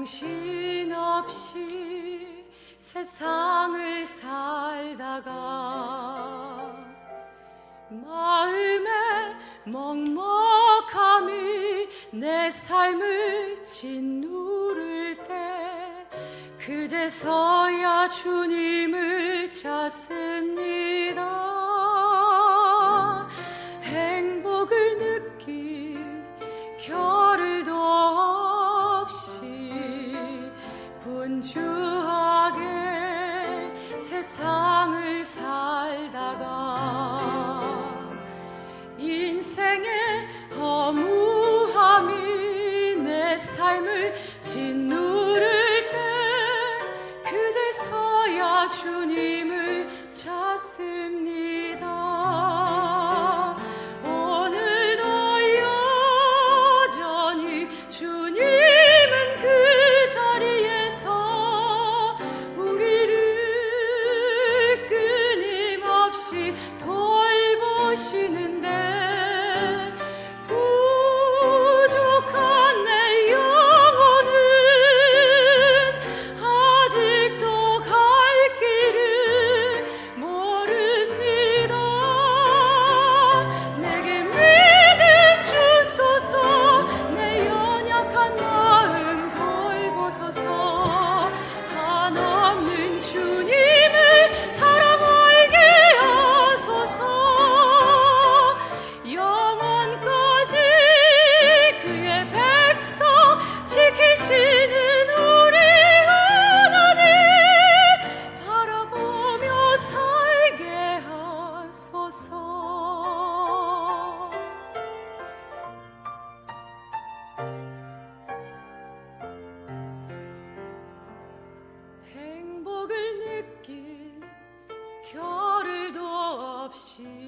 정신없이 세상을 살 내 삶을 짓누를 때 그제서야 주님을 찾습니다. 행복을 느낄 겨를도 없이 분주하게 세상을 살 하시는데. 心。